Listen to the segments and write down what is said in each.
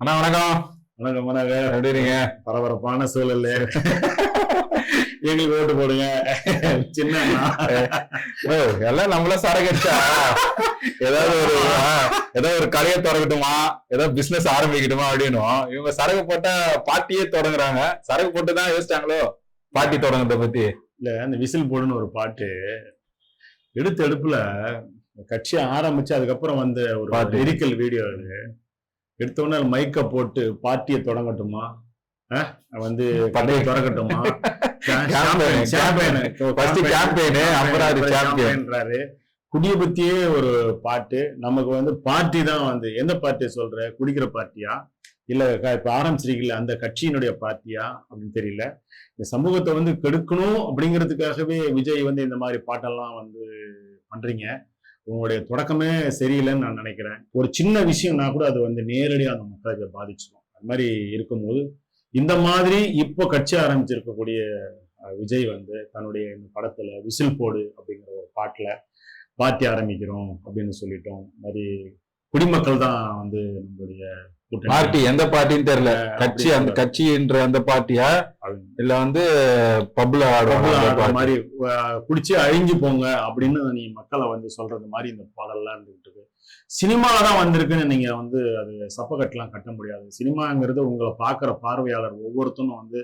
அண்ணா வணக்கம். வணக்கம் வணக்கம் எப்படி இருக்கீங்க? பரபரப்பான சூழல் எங்களுக்கு ஓட்டு போடுங்க. சின்ன எல்லாம் நம்மள சரக்கு அடிச்சா ஏதாவது ஒரு ஏதோ ஒரு கடையை தொடங்கட்டுமா? ஏதோ பிசினஸ் ஆரம்பிக்கட்டுமா அப்படின்னும். இவங்க சரக்கு போட்டா பார்ட்டியே தொடங்குறாங்க. சரக்கு போட்டு தான் யோசிச்சாங்களோ? பார்ட்டி தொடங்குறத பத்தி. இல்ல அந்த விசில் போடுன்னு ஒரு பாட்டு. எடுத்த எடுப்புல கட்சி ஆரம்பிச்சு அதுக்கப்புறம் வந்த ஒரு பாட்டு. லிரிக்கல் வீடியோ அது. எடுத்த உடனே மைக்க போட்டு பார்ட்டியை தொடங்கட்டுமா? வந்து பண்டையை தொடங்கட்டுமா. குடிய பத்தியே ஒரு பாட்டு. நமக்கு வந்து பார்ட்டி தான் வந்து. எந்த பார்ட்டி சொல்ற? குடிக்கிற பார்ட்டியா இல்ல இப்ப ஆரம்பிச்சிருக்கீங்களா அந்த கட்சியினுடைய பார்ட்டியா அப்படின்னு தெரியல. இந்த சமூகத்தை வந்து கெடுக்கணும் அப்படிங்கிறதுக்காகவே விஜய் வந்து இந்த மாதிரி பாட்டெல்லாம் வந்து பண்றீங்க. உங்களுடைய தொடக்கமே சரியில்லைன்னு நான் நினைக்கிறேன். ஒரு சின்ன விஷயம்னா கூட அது வந்து நேரடியாக அந்த மக்களை பாதிச்சிடும் அது மாதிரி இருக்கும்போது இந்த மாதிரி இப்போ கட்சி ஆரம்பிச்சிருக்கக்கூடிய விஜய் வந்து தன்னுடைய இந்த படத்துல விசில் போடு அப்படிங்கிற ஒரு பாட்டில் பாத்தி ஆரம்பிக்கிறோம் அப்படின்னு சொல்லிட்டோம். மாதிரி குடிமக்கள் தான் வந்து நம்மளுடைய. பார்ட்டி எந்த பார்ட்டின்னு தெரியல கட்சி அந்த. கட்சின்ற அந்த பார்ட்டியா. இல்ல வந்து பப்ல. மாதிரி குடிச்சு அழிஞ்சு போங்க அப்படின்னு நீ மக்களை வந்து சொல்றது மாதிரி இந்த பாடல்லாம் இருந்துகிட்டு இருக்கு சினிமா தான் வந்திருக்குன்னு நீங்க வந்து அது சப்பக்கட்டெல்லாம் கட்ட முடியாது சினிமாங்கிறது உங்களை பார்க்குற பார்வையாளர் ஒவ்வொருத்தரும் வந்து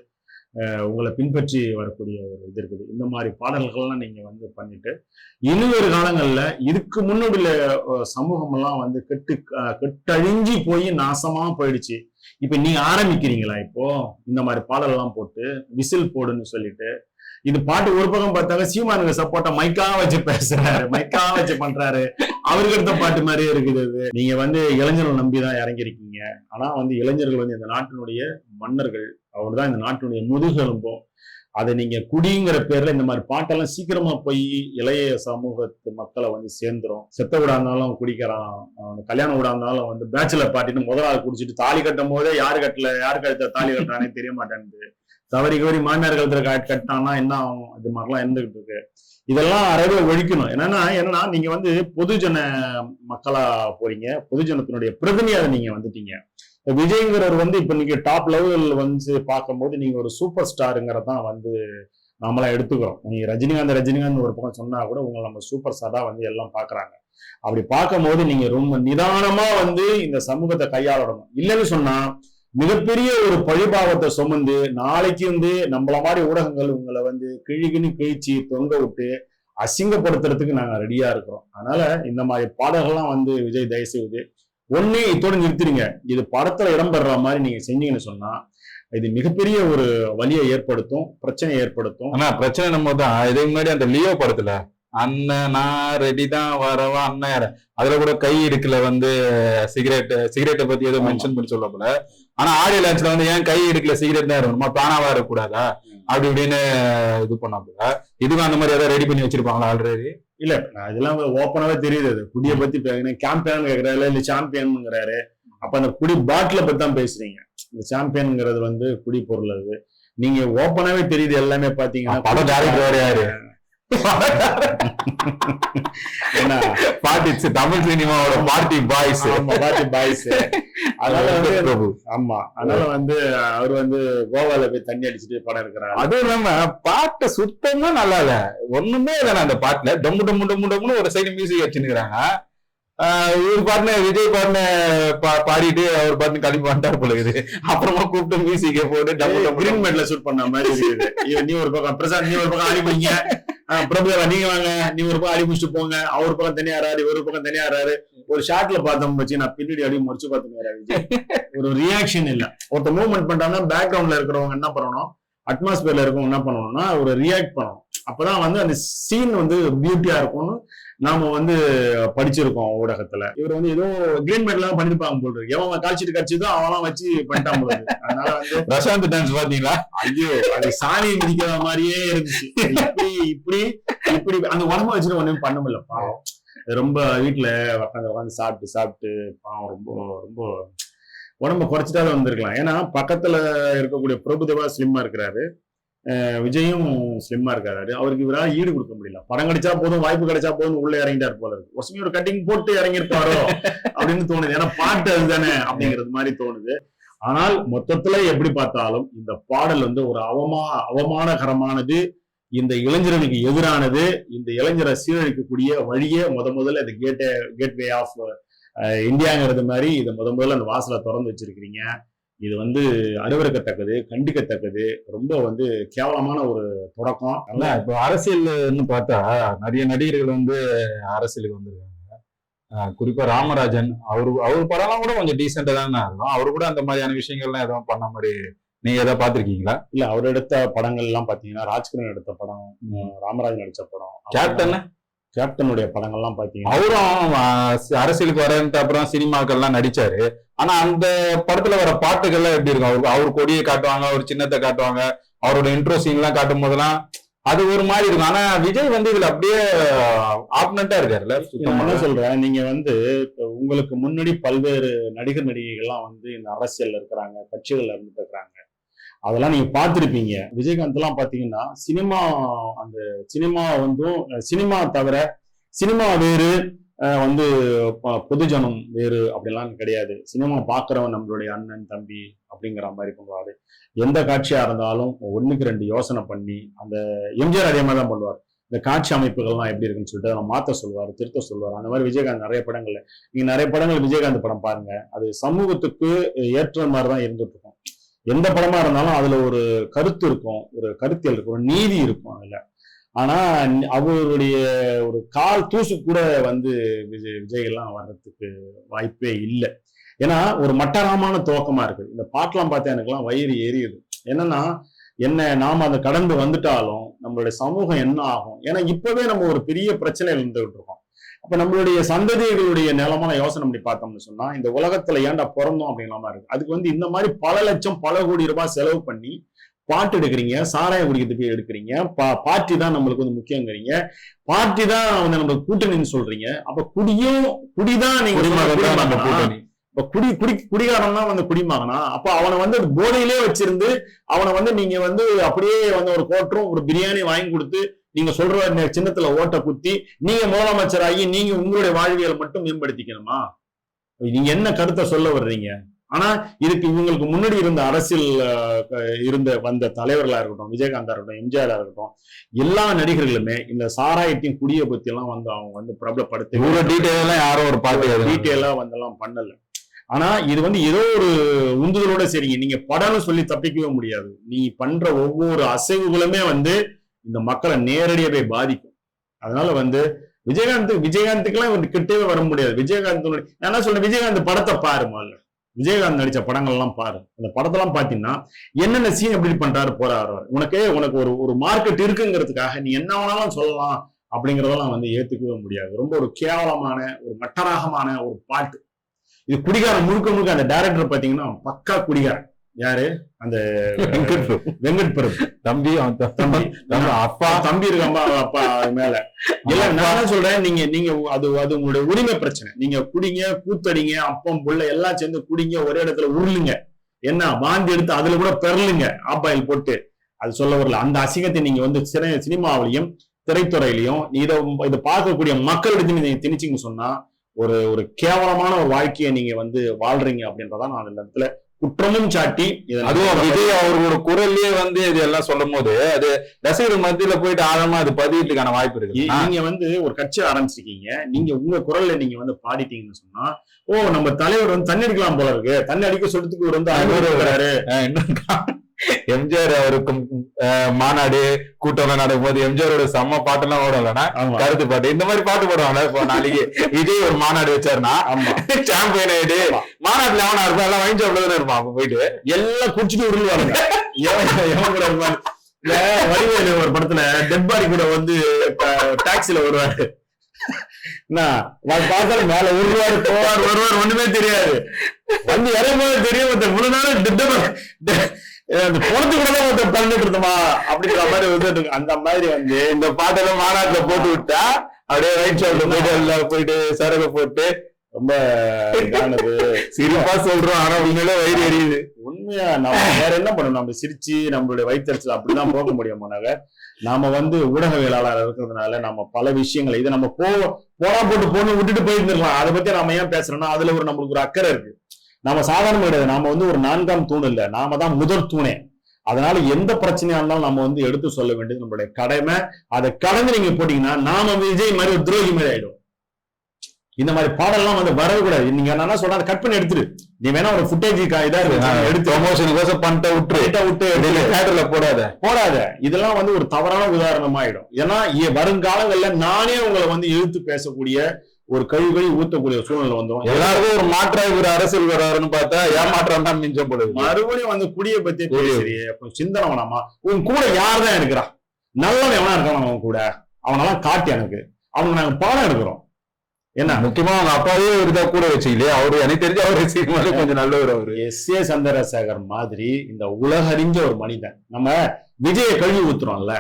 உங்களை பின்பற்றி வரக்கூடிய ஒரு இது இருக்குது. இந்த மாதிரி பாடல்கள்லாம் நீங்க வந்து பண்ணிட்டு இனி காலங்கள்ல இதுக்கு முன்னாடி உள்ள, அஹ், சமூகமெல்லாம் வந்து கெட்டு கெட்டழிஞ்சி போய் நாசமா போயிடுச்சு. இப்ப நீங்க ஆரம்பிக்கிறீங்களா இப்போ? இந்த மாதிரி பாடல்லாம் போட்டு விசில் போடுன்னு சொல்லிட்டு. இது பாட்டு ஒரு பக்கம் பார்த்தாங்க சீமானுக்கு சப்போர்ட்டா மைக்கா வச்சு பேசுறாரு மைக்கா வச்சு பண்றாரு. அவருக்கு எடுத்த பாட்டு மாதிரியே இருக்குது அது. நீங்க வந்து இளைஞர்கள் நம்பிதான் இறங்கிருக்கீங்க ஆனா வந்து இளைஞர்கள் வந்து இந்த நாட்டினுடைய மன்னர்கள் அவர் தான் இந்த நாட்டினுடைய முதுகெலும்போ. அதை நீங்க குடிங்கிற பேர்ல இந்த மாதிரி பாட்டெல்லாம் சீக்கிரமா போய் இளைய சமூகத்து மக்களை வந்து சேர்ந்துரும். செத்த விடா இருந்தாலும் குடிக்கிறான். கல்யாணம் விடா இருந்தாலும் வந்து பேச்சுலர் பார்ட்டின்னு முதல் ஆள் குடிச்சிட்டு தாலி கட்டும் போதே யாரு கட்டல யாரு கழுத்த தாலி கட்டுறானே தெரிய மாட்டேங்குது தவறி கவரி மாமியார் கழுத்துல கட்டானா என்ன ஆகும்? இது மாதிரிலாம் இருந்துகிட்டு இருக்கு. இதெல்லாம் அறவே ஒழிக்கணும். என்னன்னா என்னன்னா நீங்க வந்து பொதுஜன மக்களா போறீங்க. பொதுஜனத்தினுடைய பிரதிநிதியாக நீங்க வந்துட்டீங்க. விஜய்ங்கிறவர் வந்து இப்ப நீங்க டாப் லெவல் வந்து பார்க்கும்போது நீங்க ஒரு சூப்பர் ஸ்டாருங்கிறதான் வந்து நாமளா எடுத்துக்கிறோம். நீங்க ரஜினிகாந்த் ரஜினிகாந்த் ஒரு பக்கம் சொன்னா கூட உங்களை நம்ம சூப்பர் ஸ்டாரா வந்து எல்லாம் பாக்குறாங்க அப்படி பார்க்கும்போது நீங்க ரொம்ப நிதானமா வந்து இந்த சமூகத்தை கையாளணும். இல்லைன்னு சொன்னா மிகப்பெரிய ஒரு பழிபாவத்தை சுமந்து நாளைக்கு வந்து நம்மள மாதிரி ஊடகங்கள் உங்களை வந்து கிழிகின்னு கிழிச்சு தொங்க விட்டு அசிங்கப்படுத்துறதுக்கு நாங்க ரெடியா இருக்கிறோம். அதனால இந்த மாதிரி பாடல்கள்லாம் வந்து விஜய் தயவு செய்து ஒண்ணே இதோட நிறுத்திடுங்க. இது படத்துல இடம்பெற மாதிரி நீங்க செஞ்சீங்கன்னு சொன்னா இது மிகப்பெரிய ஒரு வலியை ஏற்படுத்தும் பிரச்சனையை ஏற்படுத்தும். ஆனா பிரச்சனை நம்ம தான். இதுக்கு முன்னாடி அந்த லியோ படத்துல அண்ணன் நான் ரெடி தான் வரவா அண்ணன் அதுல கூட கை இடுக்குல வந்து சிகரெட் சிகரெட்டை பத்தி ஏதோ. மென்ஷன் பண்ணி சொல்ல போல. ஆனா ஆடியோ லான்ச்ல வந்து ஏன் கை இடுக்குல சிகரெட் தான் இருக்கணுமா? தானாவா இருக்கக்கூடாதா? அப்படி இப்படின்னு இது பண்ண போல. இதுவும் அந்த மாதிரி ஏதாவது ரெடி பண்ணி வச்சிருப்பாங்களா ஆல்ரெடி இல்ல இதெல்லாம் ஓப்பனாவே தெரியுது அது. குடியை பத்தி கேம்பியன் கேக்குறாரு இல்ல சாம்பியன்ங்கிறாரு அப்ப அந்த குடி பாட்டில பத்தி தான் பேசுறீங்க. இந்த சாம்பியன்ங்கிறது வந்து குடி பொருள் அது. நீங்க ஓப்பனாவே தெரியுது எல்லாமே பாத்தீங்கன்னா படம் டேரக்டர் யாரு பார்ட்டி தமிழ் சினிமாவோட பார்ட்டி பாய்ஸ். பாட்டி பாய்ஸ். அதனால வந்து ஆமா அதனால வந்து அவர் வந்து கோவால போய் தண்ணி அடிச்சுட்டு படம் எடுக்கிறாரு. அதுவும் இல்லாம பாட்டு சுத்தமா நல்லா இல்ல ஒண்ணுமே இல்ல அந்த பாட்டுல. டம்மு டம்மு டம்முன்னு ஒரு சைடு மியூசிக் வச்சுருக்காங்க இவர் பாட்டுன விஜய் பாட்டுன பா- பாடிட்டு அவர் பாட்டு கிளம்பி வந்துட்டார் போல இருக்குது. அப்புறமா கூப்பிட்டு மியூசிக்க போட்டு கிரீன் மேட்ல ஷூட் பண்ண மாதிரி இருக்குது. நீ ஒரு பக்கம் பிரசாத் நீ ஒரு பக்கம் ஆடி பிரபுதேவா நீங்க வாங்க. நீ ஒரு பக்கம் அடி முடிச்சுட்டு போங்க. அவர் பக்கம் தனியா ஆறாரு இவர் பக்கம் தனியா ஆறாரு ஒரு ஷாட்ல பார்த்தோம் வச்சு நான் பின்னாடி அப்படியே முடிச்சு பார்த்துக்கிறேன் விஜய். ஒரு ரியாக்ஷன் இல்ல. ஒருத்த மூவ்மெண்ட் பண்றாங்கன்னா பேக்ரவுண்ட்ல இருக்கிறவங்க என்ன பண்ணணும்? அட்மாஸ்பியர்ல இருக்கவங்க என்ன பண்ணணும்னா ஒரு ரியாக்ட் பண்ணணும். அப்பதான் வந்து அந்த சீன் வந்து பியூட்டியா இருக்கும்னு நாம வந்து படிச்சிருக்கோம் ஊடகத்துல. இவர் வந்து ஏதோ கிரீன் மேட் எல்லாம் பண்ணிருப்பாங்க போல் இருக்கு. எவன் காய்ச்சிட்டு கடிச்சதோ அவெல்லாம் வச்சு பண்ணிட்டான் போல. அதனால வந்து பிரசாந்த் டான்ஸ் பாத்தீங்களா ஐயோ அது சாணியை மிதிக்கிற மாதிரியே இருந்துச்சு. இப்படி இப்படி இப்படி அந்த உடம்ப வச்சுட்டு ஒண்ணும் பண்ண முடியல. பாவம். ரொம்ப வீட்டுல உட்காந்து உட்காந்து சாப்பிட்டு சாப்பிட்டு பாவம் ரொம்ப ரொம்ப உடம்ப குறைச்சிட்டாலும் வந்திருக்கலாம். ஏன்னா பக்கத்துல இருக்கக்கூடிய பிரபுதேவா ஸ்லிம்மா இருக்கிறாரு. விஜயும் ஸ்லிம்மா இருக்காரு. அவருக்கு இவரால் ஈடு கொடுக்க முடியல. படம் கிடைச்சா போதும் வாய்ப்பு கிடைச்சா போதும் உள்ள இறங்கிட்டார் போல இருக்கு. ஒரு சமயம் ஒரு கட்டிங் போட்டு இறங்கியிருப்பாரோ அப்படின்னு தோணுது. ஏன்னா பாட்டு அதுதானே அப்படிங்கிறது மாதிரி தோணுது. ஆனால் மொத்தத்துல எப்படி பார்த்தாலும் இந்த பாடல் வந்து ஒரு அவமா அவமானகரமானது இந்த இளைஞர்களுக்கு எதிரானது இந்த இளைஞரை சீரழிக்கக்கூடிய வழியே முத முதல்ல இந்த கேட்டே கேட்வே ஆஃப் இந்தியாங்கிறது மாதிரி இதை முத முதல்ல அந்த வாசலை திறந்து வச்சிருக்கிறீங்க. இது வந்து அருவருக்கத்தக்கது கண்டிக்கத்தக்கது ரொம்ப வந்து கேவலமான ஒரு தொடக்கம். இல்ல இப்போ அரசியல்னு பார்த்தா நிறைய நடிகர்கள் வந்து அரசியலுக்கு வந்திருக்காங்க. குறிப்பா ராமராஜன் அவரு அவர் படம்லாம் கூட கொஞ்சம் டீசெண்டா தானே இருக்கும். அவரு கூட அந்த மாதிரியான விஷயங்கள்லாம் எதுவும் பண்ண மாதிரி நீங்க எதாவது பாத்திருக்கீங்களா இல்ல அவர் எடுத்த படங்கள் எல்லாம் பாத்தீங்கன்னா ராஜ்கிரண் எடுத்த படம் ராமராஜன் நடிச்ச படம். கேப்டன் கேப்டனுடைய படங்கள்லாம் பாத்தீங்கன்னா அவரும் அரசியலுக்கு வரன்ட்டு அப்புறம் சினிமாக்கள்லாம் நடிச்சாரு. ஆனா அந்த படத்துல வர பாட்டுகள்லாம் எப்படி இருக்கும்? அவருக்கு அவர் கொடியை காட்டுவாங்க அவர் சின்னத்தை காட்டுவாங்க அவரோட இன்ட்ரோ எல்லாம் காட்டும் போதெல்லாம் அது ஒரு மாதிரி இருக்கும். ஆனா விஜய் வந்து இதுல அப்படியே ஆப்னண்டா இருக்காருல்ல என்ன சொல்றேன் நீங்க வந்து உங்களுக்கு முன்னாடி பல்வேறு நடிகர் நடிகைகள்லாம் வந்து இந்த அரசியல்ல இருக்கிறாங்க கட்சிகள்ல இருந்துட்டு இருக்கிறாங்க. அதெல்லாம் நீங்க பார்த்துருப்பீங்க. விஜயகாந்த் எல்லாம் பாத்தீங்கன்னா சினிமா அந்த சினிமா வந்து சினிமா தவிர சினிமா வேறு வந்து பொதுஜனம் வேறு அப்படிலாம் கிடையாது. சினிமா பார்க்குறவன் நம்மளுடைய அண்ணன் தம்பி அப்படிங்கிற மாதிரி பண்ணுவாரு. எந்த காட்சியா இருந்தாலும் ஒண்ணுக்கு ரெண்டு யோசனை பண்ணி அந்த எம்ஜிஆர் அதே மாதிரி தான் பண்ணுவார். இந்த காட்சி அமைப்புகள்லாம் எப்படி இருக்குன்னு சொல்லிட்டு அதை மாத்த சொல்லுவார் திருத்த சொல்லுவார். அந்த மாதிரி விஜயகாந்த் நிறைய படங்கள்ல நீங்க நிறைய படங்கள் விஜயகாந்த் படம் பாருங்க. அது சமூகத்துக்கு ஏற்ற மாதிரி தான் இருந்துட்டு இருக்கும். எந்த படமா இருந்தாலும் அதுல ஒரு கருத்து இருக்கும் ஒரு கருத்தியல் இருக்கும் ஒரு நீதி இருக்கும் அதுல. ஆனா அவருடைய ஒரு கால் தூசு கூட வந்து விஜய் விஜய் எல்லாம் வர்றதுக்கு வாய்ப்பே இல்லை. ஏன்னா ஒரு மட்டரமான துவக்கமா இருக்குது. இந்த பாட்டெல்லாம் பார்த்தா எனக்குலாம் வயிறு எரியுது. என்னன்னா என்ன நாம அதை கடந்து வந்துட்டாலும் நம்மளுடைய சமூகம் என்ன ஆகும்? ஏன்னா இப்பவே நம்ம ஒரு பெரிய பிரச்சனையில் இருந்துகிட்டு இருக்கோம். அப்ப நம்மளுடைய சந்ததிகளுடைய நிலமான யோசனை பண்ணி பார்த்தோம்னு சொன்னா இந்த உலகத்துல ஏன்டா பிறந்தோம் அப்படிங்கிற இருக்கு? அதுக்கு வந்து இந்த மாதிரி பல லட்சம் பல கோடி ரூபாய் செலவு பண்ணி பாட்டு எடுக்கிறீங்க சாராயம் குடிக்கிறதுக்கு எடுக்கிறீங்க பா பார்ட்டி தான் நம்மளுக்கு வந்து முக்கியங்கிறீங்க பார்ட்டி தான் வந்து நம்மளுக்கு கூட்டணின்னு சொல்றீங்க. அப்ப குடியும் குடிதான் நீங்க இப்ப குடி குடி குடிகாரன் தான் வந்து குடிமகனா? அப்ப அவனை வந்து போதையிலே வச்சிருந்து அவனை வந்து நீங்க வந்து அப்படியே வந்து ஒரு கோட்டரும் ஒரு பிரியாணி வாங்கி கொடுத்து நீங்க சொல்ற சின்னத்துல ஓட்ட குத்தி நீங்க முதலமைச்சராகி நீங்க உங்களுடைய வாழ்வியலை மட்டும் மேம்படுத்திக்கணுமா? நீங்க என்ன கருத்தை சொல்ல வர்றீங்க? ஆனா இதுக்கு இவங்களுக்கு முன்னாடி இருந்த அரசியல் இருந்த வந்த தலைவர்களா இருக்கட்டும் விஜயகாந்தா இருக்கட்டும் எம்ஜிஆரா இருக்கட்டும் எல்லா நடிகர்களுமே இந்த சாராயத்தையும் குடியை பத்தி எல்லாம் வந்து அவங்க வந்து பிரபலப்படுத்தி இவ்வளவு டீட்டெயில் எல்லாம் யாரும் ஒரு எழுதல. டீட்டெயிலா வந்தெல்லாம் பண்ணல. ஆனா இது வந்து ஏதோ ஒரு உந்துதலோட சரிங்க. நீங்க படம்னு சொல்லி தப்பிக்கவே முடியாது. நீ பண்ற ஒவ்வொரு அசைவுகளுமே வந்து இந்த மக்களை நேரடியாவே பாதிக்கும். அதனால வந்து விஜயகாந்த் விஜயகாந்துக்குலாம் வந்து கிட்டவே வர முடியாது. விஜயகாந்த் நான் என்ன சொல்றேன்? விஜயகாந்த் படத்தை பாரு முதல்ல. விஜயகாந்த் நடிச்ச படங்கள்லாம் பாரு. அந்த படத்தெல்லாம் பாத்தீங்கன்னா என்னென்ன சீன் எப்படி பண்றாரு போறாரு உனக்கு உனக்கு ஒரு ஒரு மார்க்கெட் இருக்குங்கிறதுக்காக நீ என்ன வேணாலும் சொல்லலாம் அப்படிங்கிறதெல்லாம் வந்து ஏத்துக்கவே முடியாது. ரொம்ப ஒரு கேவலமான ஒரு மட்டராகமான ஒரு பாட்டு. இது குடிகாரன் முழுக்க முழுக்க அந்த டைரக்டர் பாத்தீங்கன்னா பக்கா குடிகாரன். யாரு? அந்த வெங்கட் பிரபு. தம்பி. தம்பி அப்பா. தம்பி இருக்காம்பா அப்பா அது மேல. இல்ல நான் சொல்றேன் நீங்க நீங்க அது அது உங்களுடைய உரிமை பிரச்சனை. நீங்க குடிங்க கூத்தடிங்க அப்பம் புள்ள எல்லாம் சேர்ந்து குடிங்க ஒரே இடத்துல உருளுங்க. என்ன வாந்தி எடுத்து அதுல கூட பெறலுங்க ஆப்பாயில் போட்டு. அது சொல்ல வரல. அந்த அசிங்கத்தை நீங்க வந்து சிறை சினிமாவிலையும் திரைத்துறையிலையும் இதை இதை பார்க்கக்கூடிய மக்களிடத்தில் நீங்க திணிச்சிங்க சொன்னா ஒரு ஒரு கேவலமான ஒரு வாழ்க்கையை நீங்க வந்து வாழ்றீங்க அப்படின்றதான் நான் இந்த இடத்துல குற்றமும் சாட்டி அதுவும் விஜய் அவர்களோட குரல்லயே வந்து இது எல்லாம் சொல்லும் போது அது ரசிகர்கள் மத்தியில போயிட்டு ஆழமா அது பதியத்துக்கான வாய்ப்பு இருக்கு நீங்க வந்து ஒரு கட்சி ஆரம்பிச்சிருக்கீங்க. நீங்க உங்க குரல்ல நீங்க வந்து பாடிட்டீங்கன்னு சொன்னா ஓ நம்ம தலைவர் வந்து தண்ணி அடிக்கலாம் போல இருக்கு. தண்ணி அடிக்க சொல்றதுக்கு இவர் வந்து எம்ஜிஆர் அவருக்கும் மாநாடு கூட்டம் எல்லாம் நடக்கும்போது எம்ஜிஆரோட செம்ம பாட்டெல்லாம் ஓடலன்னா ஆமா. கருத்து பாட்டு. இந்த மாதிரி பாட்டு போடுவாங்க இப்போ நாளைக்கு விஜய் ஒரு மாநாடு வச்சாருன்னா சாம்பியன் ஆயிடு. மாநாட்டுல எவனா இருப்பான்? எல்லாம் ஷாப்ல தானே இருப்பான் அப்ப போயிட்டு. எல்லாம் குடிச்சிட்டு உருளுவாருங்க வடிவேலு ஒரு படத்துல டெட் பாடி கூட வந்து டாக்ஸில வருவாரு. பார்த்தாலும் மேல உருவாரு போவார் வருவார் ஒண்ணுமே தெரியாது. வந்து இறங்கும்போது தெரியும் முழு நாள் டெட் அந்த பொறுத்து கூட தான் ஒருத்தர் பண்ணிட்டு இருந்தோமா? அப்படிங்கிற மாதிரி வந்துட்டு இருக்கு. அந்த மாதிரி வந்து இந்த பாட்டெல்லாம் மாநாட்டுல போட்டு விட்டா அப்படியே ரைட் ஷாப்ல போயிட்டு எல்லாம் போயிட்டு சரக்கு போட்டு ரொம்ப இதானது. சிரிப்பா சொல்றோம் ஆனா உண்மையில வயிறு எரியுது. உண்மையா நம்ம வேற என்ன பண்ணணும்? நம்ம சிரிச்சு நம்மளுடைய வயிற்றுச்சல் அப்படிதான் போக முடியுமானாக நாம வந்து ஊடகவியலாளர் இருக்கிறதுனால நம்ம பல விஷயங்களை இதை நம்ம போ போனா போட்டு போன விட்டுட்டு போயிருந்துருக்கலாம் அதை பத்தி நாம ஏன் பேசுறோம்னா அதுல ஒரு நம்மளுக்கு ஒரு அக்கறை இருக்கு. நாம சாதாரண கிடையாது நாம வந்து ஒரு நான்காம் தூண் இல்ல நாம தான் முதல் தூணே. அதனால எந்த பிரச்சனையா இருந்தாலும் நம்ம வந்து எடுத்து சொல்ல வேண்டியது நம்மளுடைய கடமை. அதை கடந்து நீங்க போட்டீங்கன்னா நாம விஜய் மாதிரி ஒரு துரோகி மாதிரி ஆயிடும் இந்த மாதிரி பாடல்லாம் வந்து வரவே கூடாது. நீங்க என்ன சொல்ற கட் பண்ணி எடுத்துரு. நீ வேணா ஒரு ஃபுட்டேஜ் இதா இருக்கு எடுத்து ப்ரொமோஷனுக்கோசம் பண்ணிட்ட விட்டு விட்டு தேட்டர்ல போடாத. போடாத. இதெல்லாம் வந்து ஒரு தவறான உதாரணமாயிடும். ஏன்னா வருங்காலங்கள்ல நானே உங்களை வந்து எதிர்த்து பேசக்கூடிய ஒரு கழி கழி ஊத்தக்கூடிய சூழ்நிலை வந்துடும் எல்லாருக்கும் ஒரு மாற்றா இவர் அரசியல் வர்றாருன்னு பார்த்தா ஏமாற்றம் தான் மிஞ்சம் போடுது மறுபடியும் வந்து குடிய பத்தி. பேசுறியே அப்ப சிந்தனை வேணாமா? உன் கூட யார் தான் இருக்கிறா நல்லவன் எவனா இருக்கான் அவன் கூட. அவனெல்லாம் காட்டு எனக்கு. அவனுக்கு நாங்க பாடம் எடுக்கிறோம். என்ன? முக்கியமா அவங்க அப்பாவே ஒரு இதா கூட வச்சுக்கலையே. அவரு எனக்கு தெரிஞ்ச அவரு கொஞ்சம் நல்லவர் அவரு. எஸ். ஏ. சந்திரசேகர் மாதிரி இந்த உலகறிஞ்ச ஒரு மனிதன். நம்ம விஜய கழுவி ஊத்துறோம்ல.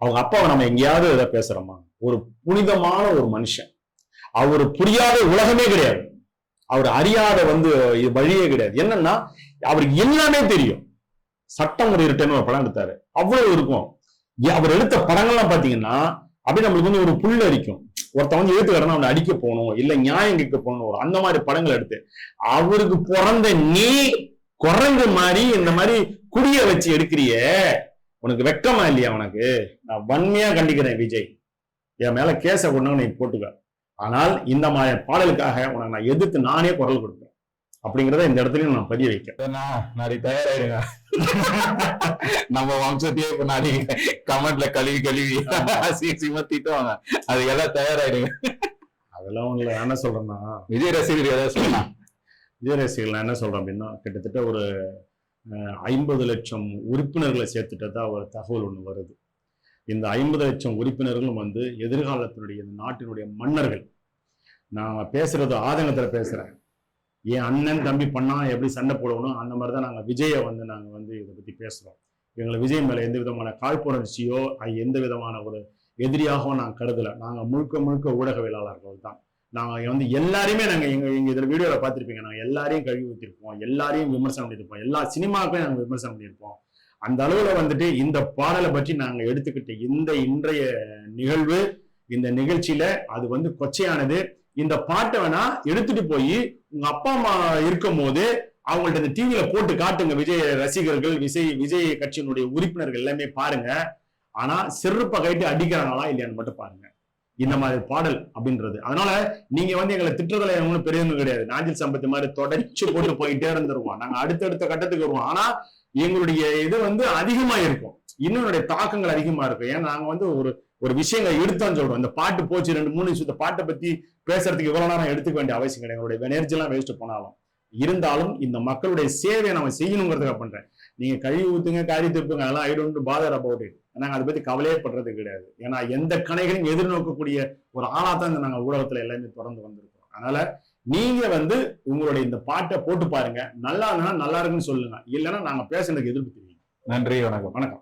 அவங்க அப்பாவை நம்ம எங்கேயாவது இதை பேசுறோமா? ஒரு புனிதமான ஒரு மனுஷன். அவர் புரியாத உலகமே கிடையாது. அவர் அறியாத வந்து வழியே கிடையாது. என்னன்னா அவருக்கு எல்லாமே தெரியும். சட்டம் ஒரு இருட்டன்னு ஒரு படம் எடுத்தாரு. அவ்வளவு இருக்கும். அவர் எடுத்த படங்கள்லாம் பாத்தீங்கன்னா அப்படியே நம்மளுக்கு வந்து ஒரு புல் அரிக்கும் ஒருத்தன் வந்து எழுத்துக்காரன் அவனை அடிக்க போகணும் இல்ல நியாயம் கேட்க போகணும் ஒரு அந்த மாதிரி படங்கள் எடுத்து. அவருக்கு பிறந்த நீ குரங்கு மாதிரி இந்த மாதிரி குடிய வச்சு எடுக்கிறியே. உனக்கு வெக்கமா இல்லையா உனக்கு? நான் வன்மையா கண்டிக்கிறேன் விஜய். என் மேல கேச கொண்டாங்க நீ போட்டுக்க. ஆனால் இந்த மாதிரி பாடலுக்காக உனக்கு நான் எதிர்த்து நானே குரல் கொடுப்பேன். அப்படிங்கிறத இந்த இடத்துலயும் நான் பதிய வைக்கிறேன். நாளைக்கு தயாராயிடுங்க. நம்ம வம்சத்தையே இப்ப நாளைக்கு கமெண்ட்ல கழுவி கழுவி சீக்கிரமா திட்டுவாங்க. அதுக்கு எல்லாம் தயாராயிடுங்க. அதெல்லாம். நான் என்ன சொல்றேன்னா விஜய் ரசிகர் ஏதாவது சொன்னா விஜய் ரசிகர்கள் நான் என்ன சொல்றேன் அப்படின்னா கிட்டத்தட்ட ஒரு ஐம்பது லட்சம் உறுப்பினர்களை சேர்த்துட்டதா ஒரு தகவல் ஒன்று வருது. இந்த ஐம்பது லட்சம் உறுப்பினர்களும் வந்து எதிர்காலத்தினுடைய இந்த நாட்டினுடைய மன்னர்கள். நான் பேசுறது ஆதங்கத்தில் பேசுறேன். என் அண்ணன் தம்பி பண்ணா எப்படி சண்டை போடணும்? அந்த மாதிரி தான் நாங்கள் விஜயை வந்து நாங்கள் வந்து இதை பற்றி பேசுகிறோம் எங்களை விஜய் மேலே எந்த விதமான காழ்ப்புணர்ச்சியோ அது எந்த விதமான ஒரு எதிரியாகவும் நாங்கள் கருதலை. நாங்கள் முழுக்க முழுக்க ஊடகவியலாளர்கள் தான் நாங்கள் வந்து எல்லாரையுமே நாங்கள் எங்கள் எங்கள் இதில் வீடியோவில் பார்த்துருப்பீங்க. நாங்கள் எல்லாரையும் கழுவி ஊற்றிருப்போம் எல்லாரையும் விமர்சனம் பண்ணியிருப்போம் எல்லா சினிமாவுக்குமே நாங்கள் விமர்சனம் பண்ணியிருப்போம் அந்த அளவுல வந்துட்டு இந்த பாடலை பற்றி நாங்க எடுத்துக்கிட்ட இந்த இன்றைய நிகழ்வு இந்த நிகழ்ச்சியில அது வந்து கொச்சையானது. இந்த பாட்டை வேணா எடுத்துட்டு போய் உங்க அப்பா அம்மா இருக்கும் போது அவங்கள்ட்ட இந்த டிவியில போட்டு காட்டுங்க. விஜய் ரசிகர்கள் விஜய் விஜய் கட்சியினுடைய உறுப்பினர்கள் எல்லாமே பாருங்க. ஆனா செருப்பை கைட்டு அடிக்கிறாங்களா இல்லையான்னு மட்டும் பாருங்க. இந்த மாதிரி பாடல் அப்படின்றது. அதனால நீங்க வந்து எங்களை திட்டுறதுல ஒன்றும் பெரியவங்க கிடையாது. நாஞ்சில் சம்பத்து மாதிரி தொடர்ச்சி போட்டு போயிட்டே இருந்துருவோம் நாங்க அடுத்தடுத்த கட்டத்துக்கு வருவோம். ஆனா எங்களுடைய இது வந்து அதிகமா இருக்கும் இன்னும் என்னுடைய தாக்கங்கள் அதிகமா இருக்கும் ஏன்னா நாங்க வந்து ஒரு ஒரு விஷயங்களை எடுத்தோம்னு சொல்றோம். இந்த பாட்டு போச்சு ரெண்டு மூணு விஷயத்த பாட்டை பத்தி பேசுறதுக்கு இவ்வளவு நேரம் எடுத்துக்க வேண்டிய அவசியம் கிடையாது. எங்களுடைய எனர்ஜி எல்லாம் வேஸ்ட் போனாலும். இருந்தாலும் இந்த மக்களுடைய சேவையை நம்ம செய்யணுங்கிறதுக்காக பண்றேன். நீங்க கழுவி ஊத்துங்க காரி திருப்புங்க அதெல்லாம் I don't bother about it நாங்க அதை பத்தி கவலையே படுறது கிடையாது. ஏன்னா எந்த கணைகளையும் எதிர்நோக்கக்கூடிய ஒரு ஆளா தான் இந்த நாங்க ஊடகத்துல எல்லாமே தொடர்ந்து வந்திருக்கோம் அதனால நீங்க வந்து உங்களுடைய இந்த பாட்டை போட்டு பாருங்க. நல்லா நல்லா இருக்குன்னு சொல்லுங்க. இல்லைன்னா நாங்க பேசுனதுக்கு எதிர்ப்பு தெரியும் நன்றி வணக்கம். வணக்கம்.